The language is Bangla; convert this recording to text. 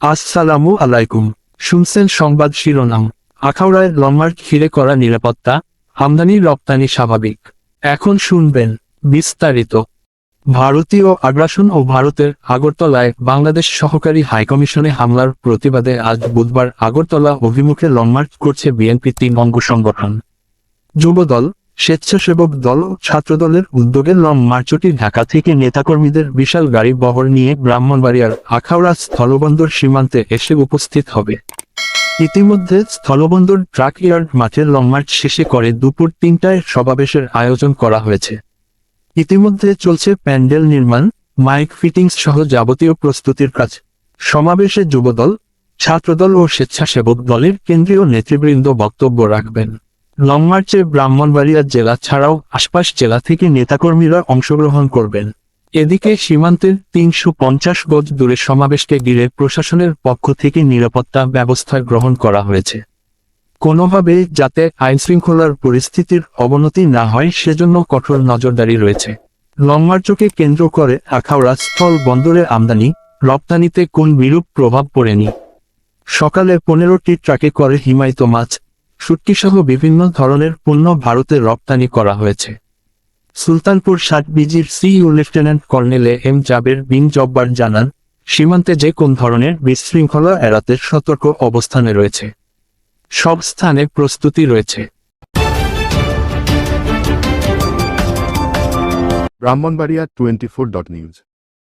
আসসালামু আলাইকুম। শুনছেন সংবাদ শিরোনাম। আখাউড়ায় লংমার্চ ঘিরে করা নিরাপত্তা, আমদানি রপ্তানি স্বাভাবিক। এখন শুনবেন বিস্তারিত। ভারতীয় আগ্রাসন ও ভারতের আগরতলায় বাংলাদেশ সহকারী হাইকমিশনে হামলার প্রতিবাদে আজ বুধবার আগরতলা অভিমুখে লংমার্চ করছে বিএনপি তিন অঙ্গ সংগঠন। যুবদল স্বেচ্ছাসেবক দল ও ছাত্রদলের উদ্যোগে লং মার্চটি ঢাকা থেকে নেতাকর্মীদের বিশাল গাড়ি বহর নিয়ে ব্রাহ্মণবাড়িয়ার আখাউড়া স্থলবন্দর সীমান্তে এসে উপস্থিত হবে। ইতিমধ্যে স্থলবন্দর ট্রাক ইয়ার্ড মাঠে লং মার্চ শেষে করে দুপুর তিনটায় সমাবেশের আয়োজন করা হয়েছে। ইতিমধ্যে চলছে প্যান্ডেল নির্মাণ, মাইক ফিটিংস সহ যাবতীয় প্রস্তুতির কাজ। সমাবেশে যুবদল, ছাত্রদল ও স্বেচ্ছাসেবক দলের কেন্দ্রীয় নেতৃবৃন্দ বক্তব্য রাখবেন। লং মার্চে ব্রাহ্মণবাড়িয়া জেলা ছাড়াও আশপাশ জেলা থেকে নেতাকর্মীরা অংশগ্রহণ করবেন। এদিকে সীমান্তের তিনশো পঞ্চাশ গজ দূরে সমাবেশকে ঘিরে প্রশাসনের পক্ষ থেকে নিরাপত্তা ব্যবস্থা গ্রহণ করা হয়েছে। কোনোভাবে যাতে আইনশৃঙ্খলার পরিস্থিতির অবনতি না হয় সেজন্য কঠোর নজরদারি রয়েছে। লংমার্চকে কেন্দ্র করে আখাউড়া স্থল বন্দরে আমদানি, রপ্তানিতে কোন বিরূপ প্রভাব পড়েনি। সকালে পনেরোটি ট্রাকে করে হিমায়িত মাছ শুটকিসহ বিভিন্ন ধরনের পণ্য ভারতে রপ্তানি করা হয়েছে। সুলতানপুর ষাট বিজির সিইউ লেফটেন্যান্ট কর্নেলে এম জাবের বিন জব্বার জানান, সীমান্তে যে কোন ধরনের বিশৃঙ্খলা এড়াতে সতর্ক অবস্থানে রয়েছে। সব স্থানে প্রস্তুতি রয়েছে। Brahmanbaria twenty four dot news.